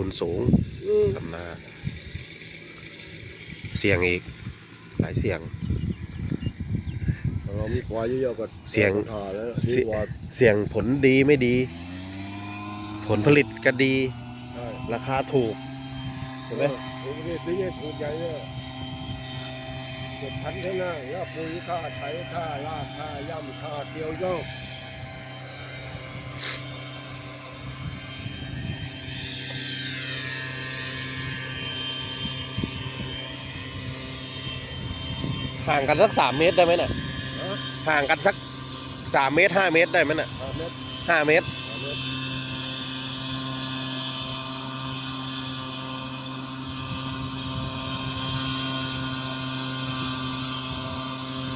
ลงทุนสูงอืมทำนาเสี่ยงอีก หลายเสี่ยง เรามีควายเยอะๆก็เสียง ถ่าแล้วเสีดียงกว่าเสี่ยงผลดีไม่ดี ผลผลิตก็ดี ใช่ราคาถูก เห็นไหมถูกนี่ซื้อถูกใหญ่เนี่ยเจ็ดพันเท่านั้นแล้วปุ๋ยค่าไถค่าลากค่าย่ำค่าเกี่ยวย่อ ห่างกันสักสามเมตรได้ไหมน่ะฮะห่างกันสักสามเมตรห้าเมตรได้ไหมน่ะห้าเมตรห้าเมตรห้าเมตร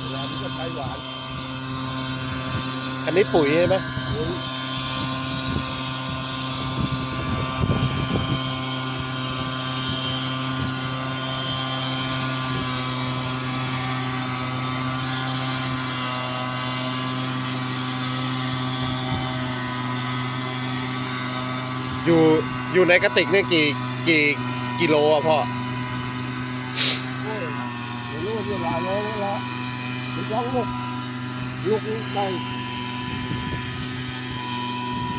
เวลามันก็ใช้หวานอันนี้ปุ๋ยใช่ไหม อยู่อยู่ในกระติกเนี่ยกี่กี่กิโลอะพ่อโอ้ยเดี๋ยวรู้ว่าหลายโลแล้วละมันต้องลูกลูกนี้ได้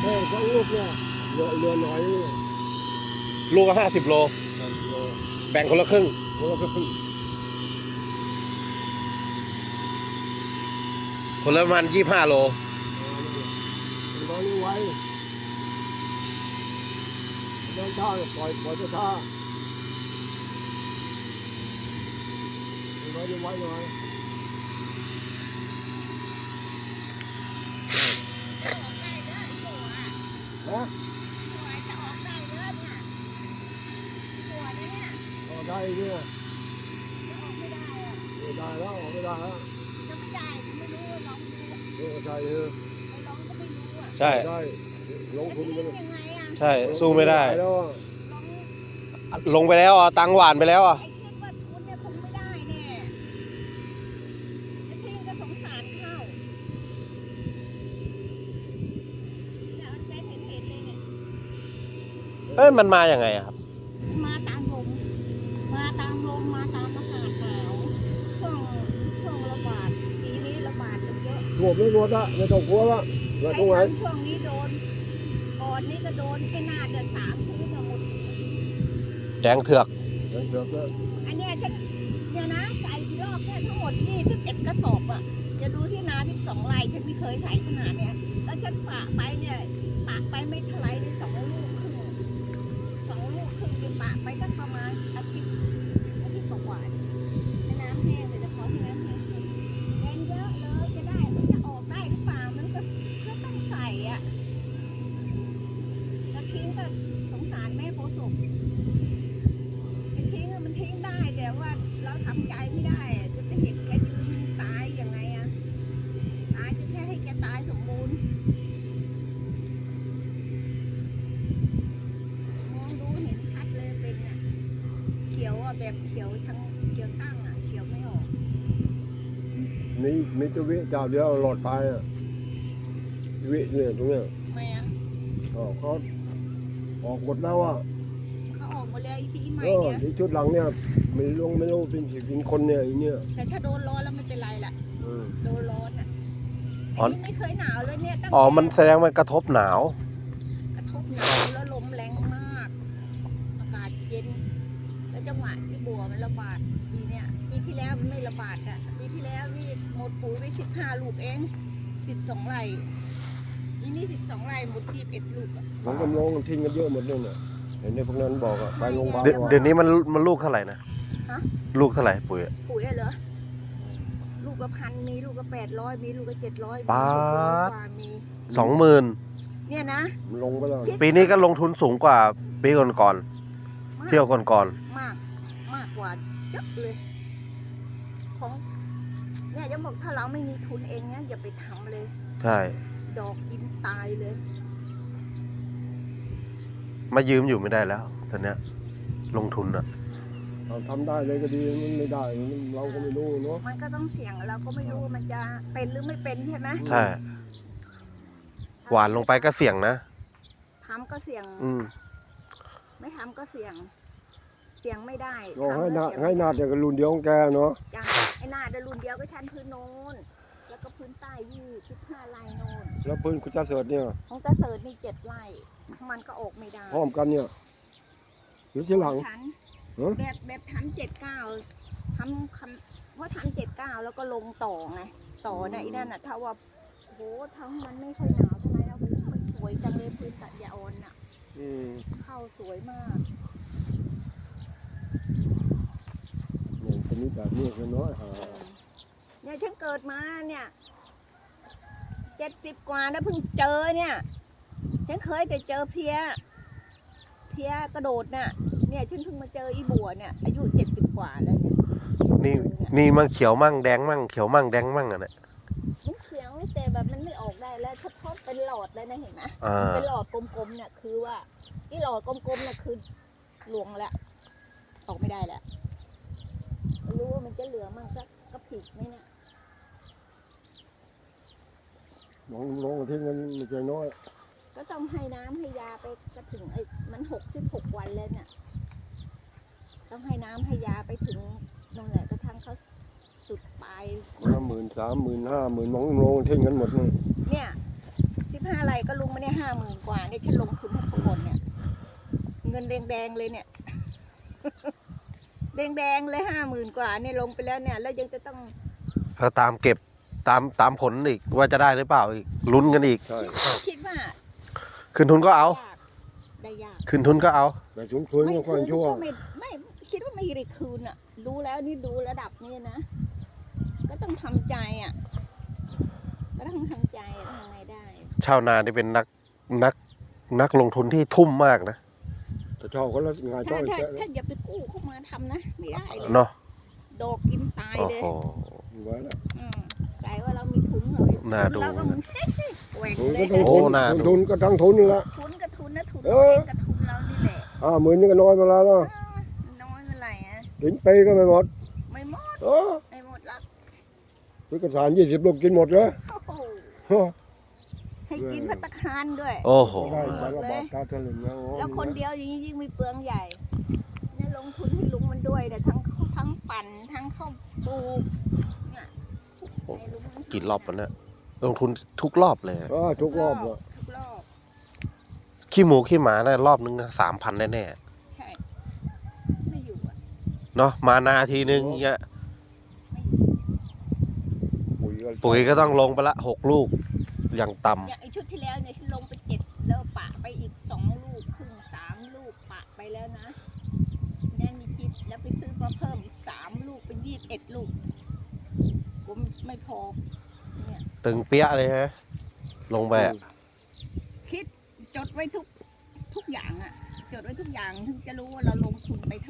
เออสองลูกเนี่ยเหลือเหลือน้อยเนี่ยลูกห้าสิบโล สองโลแบ่งคนละครึ่ง คนละครึ่งคนละประมาณยี่ห้าโล นอนไว้ เดินท่าปล่อยปล่อยจะท่าน้อยไว้หน่อยนะออกได้เนี่ยไม่ได้แล้วออกไม่ได้แล้วเออใช่เออใช่ได้ลงทุนกัน ใช่สู้ไม่ได้ แล้วอะลงไปแล้วอะตังหวานไปแล้วอะไอ้คิดว่าทุนเนี่ยคงไม่ได้แน่ไอ้ทิ้งก็สงสารเข้าเนี่ยมันเป็นเห็นเห็นเลยเนี่ยเอ้ยมันมาอย่างไงอะครับ มาตามลมมาตามลมมาตามอากาศหนาวช่วงช่วงระบาดปีนี้ระบาดกันเยอะรวมไม่รวมละไม่ต้องกลัวละแล้วใครตรงไหนทำช่วงนี้โดน ก่อนนี้ก็โดนแค่หน้าเดือนสามคือทั้งหมด แดงเถือกเดี๋ยวเดี๋ยวก็อันเนี้ยฉันเนี่ยนะใส่ที่รอบเนี่ยทั้งหมด21กระสอบอะจะดูที่นาที่สองไร่ฉันไม่เคยใส่ขนาดเนี้ยแล้วฉันปะไปเนี่ยปะไปไม่เท่าไหรเลยสองลูกครึ่งสองลูกครึ่งจะปะไปก็ประมาณอาทิตย์อาทิตย์กว่าๆให้น้ำแห้งเลยเฉพาะที่น้ำแห้งแรงเยอะเลยจะได้มันจะออกได้หรือเปล่ามันก็ก็ต้องใส่อะแล้วทิ้งก็สงสารแม่โพศพ ไอ้ทิ้งอะมันทิ้งได้แต่ว่าเราทำใจ ไม่ได้อะจะไปเห็นแกยืนตายยังไงอะตายจะแค่ให้แกตายสมบูรณ์มองดูเห็นชัดเลยเป็นอะเขียวอะแบบเขียวทั้งเขียวตั้งอะเขียวไม่ออกมีมีตัววิเจ้าเดียวหลอดตายอะวิเนี่ยตรงเนี้ยไม่อะอ๋อเขาออกหมดแล้วอะเขาออกห มดเลยไอ้ที่ใหม่เออเนี่ยที่ชุดหลังเนี่ยไม่รู้ไม่รู้เป็นสิเป็นคนเนี่ยไอ้เนี่ยแต่ถ้าโดนร้อนแล้วไม่เป็นไรละเออโดนร้อนอะอ๋อ อันนี้ไม่เคยหนาวเลยเนี่ยตั้งอ๋อแต่มันแสดงมันกระทบหนาว กระทบหนาวแล้วลมแรงมาก อากาศเย็น แล้วจังหวะที่บัวมันระบาดปีเนี้ยปีที่แล้วมันไม่ระบาดอะปีที่แล้วนี่หมดปุ๋ยไปสิบห้าลูกเองสิบสองไร่อีนี่สิบสองไร่หมดยี่สิบเอ็ดลูกอะหลังกำลงทิ้งกันเยอะหมดเลยเนี่ย เห็นในพวกนั้นบอกอะไปโรงพยาบาลเดี๋ยวก่อนเดี๋ยวนี้มันมันลูกเท่าไหร่นะฮะ ลูกเท่าไหร่ปุ๋ยอะปุ๋ยอะเหรอ ลูกละพันมีลูกละแปดร้อยมีลูกละเจ็ดร้อยมีป๊าดหกร้อยกว่ามีสองหมื่นเนี่ยนะ มันลงไปแล้วปีนี้ก็ลงทุนสูงกว่าปีก่อนๆเที่ยวก่อนมาก มากกว่าเยอะเลย ของ เนี่ยจะบอกถ้าเราไม่มีทุนเองเนี่ยอย่าไปทำเลย ๆใช่ ดอกกินตายเลย มายืมอยู่ไม่ได้แล้วตอนเนี้ยลงทุนอะเราทำได้เลยก็ดีมันไม่ได้มันเราก็ไม่รู้เนาะมันก็ต้องเสี่ยงเราก็ไม่รู้ว่ามันจะเป็นหรือไม่เป็นใช่ไหมใช่หวานลงไปก็เสี่ยงนะทำก็เสี่ยง อืม ไม่ทำก็เสี่ยง เสี่ยงไม่ได้โอ้ให้ทำนาแล้วเสี่ยงให้ไม่นาได้เดียวกับรุ่นเดียวของแกเนาะจ้าไอ้นาเดยวรุ่นเดียวก็ชั้นพื้นโน้น แล้วก็พื้นใต้ยี่สิบห้าไร่โน้นแล้วปืนคุณจ้าเสิร์ตเนี่ยของตาเสิร์ตนี่เจ็ดไร่ มันก็ออกไม่ได้พร้อมกันเนี่ยหรือทีหลังชั้นเอ้อแบบแบบทำเจ็ดเก้าทำคำว่าทำเจ็ดเก้าแล้วก็ลงต่อไงต่อเนี่ยไอ้นั่นน่ะถ้าว่าโหทั้งมันไม่ค่อยหนาวเท่าไหร่นะโหมันสวยจังเลยพื้นตัดยาออนน่ะ อืมเข้าสวยมากเนี่ยชนิดแบบนี้คือน้อยหาเนี่ยฉันเกิดมาเนี่ยเจ็ดสิบกว่าแล้วเพิ่งเจอเนี่ย ฉันเคยแต่เจอเพียเพียกระโดดน่ะ เนี่ยฉันเพิ่งมาเจออีบัวเนี่ย อายุเจ็ดสิบกว่าแล้วเนี่ยนี่นี่มั่งเขียวมั่งแดงมั่งเขียวมั่งแดงมั่งอะเนี่ยมันเขียวแต่แบบมันไม่ออกได้แล้วถ้าทอดเป็นหลอดเลยนะเห็นไหมอ่าเป็นหลอดกลมๆเนี่ยคือว่าที่หลอดกลมๆเนี่ยคือหลวงแล้วออกไม่ได้แล้วไม่รู้ว่ามันจะเหลือมันก็ก็ผิดไหมเนี่ยมองลงที่เงินไม่ใช่น้อย ก็ต้องให้น้ำให้ยาไปก็ถึงไอ้มันหกสิบหกวันแล้วเนี่ยต้องให้น้ำให้ยาไปถึงนั่นแหละกระทั่งเขาสุดปลายคนละหมื่นสามหมื่นห้าหมื่นมองลงทิ้งกันหมดเลยเนี่ยสิบห้าไรก็ลุงมาเนี่ยห้าหมื่นกว่าเนี่ยฉันลงทุนให้เขาหมดเนี่ย เงินแดงๆเลยเนี่ยแดงๆเลยห้าหมื่นกว่าเนี่ยลงไปแล้วเนี่ย แล้วยังจะต้องแล้วตามเก็บตามตามผลอีกว่าจะได้หรือเปล่าอีกลุ้นกันอีก ใช่ คิดว่า คืนทุนก็เอายากได้ยากคืนทุนก็เอา แต่ชุนชุนไม่ก็ค่คือยนชั่วก็ไม่ไม่คิดว่าไม่ได้คืนอะ รู้แล้วนี่ดูระดับนี้นะ ก็ต้องทำใจอะ ก็ต้องทำใจอะทำไงได้ ชาวนานี่เป็นนักนักนักลงทุนที่ทุ่มมากนะแต่ชอบคนละงานชอถ้าบอีกถ้าแค่ถ้าอย่าไปกู้เข้ามาทำนะ ไม่ได้เลยเนาะดอกกินตายโอ้เลยโหไว้แล้วอืมใส่ว่าเรามีทุนเรามีทุ น่าดู เราก็มึงแหวกทุนเลก็ยต้องโอ้ทุนน่าดู ทุนก็ทั้งทุนนี่ละ ทุนกับทุนนะทุนเอเราอ เองกับทุนเรานี่แหละห้าหมื่นนี่ก็น้อยมาแล้วเนาะอ้าวน้อยเมื่อไหร่อะกินไปก็ไม่หมดไม่หมดเออไม่หมดละซื้อกระสานยี่สิบลูกกินหมดเลยโอ้โหฮะให้กินพัตตาคารด้วย โอ้โห ได้ใบละบาทตาทะลึงแล้วแล้วคนเดียวอย่างนี้ยิ่งมีเปลืองใหญ่เนี่ยลงทุนให้ลุงมันด้วยแต่ทั้งทั้งปั่นทั้งเข้าวปลูกเนี่ยให้ลุงมันกี่รอบวันนี้ ลงทุนทุกรอบเลยเออทุกรอบอะทุกรอบขี้หมูขี้หมานะรอบนึงสามพันแน่ใช่ไม่อยู่อะๆเนาะมานาทีนึงเงี้ยไม่อยู่ปุ๋ยก็ปุ๋ยก็ต้องลงไปละหกลูกอย่างต่ำอย่างไอชุดที่แล้วเนี่ยฉันลงไปเจ็ดแล้วปะไปอีกสองลูกครึ่งสามลูกปะไปแล้วนะเนี่ยมีคิดแล้วไปซื้อมาเพิ่มอีกสามลูกเป็นยี่สิบเอ็ดลูกกูไม่พอเนี่ย ตึงเปี้ยเลยฮะ ลงไปอะคิดจดไว้ทุกทุกอย่างอะจดไว้ทุกอย่างถึงจะรู้ว่าเราลงทุนไป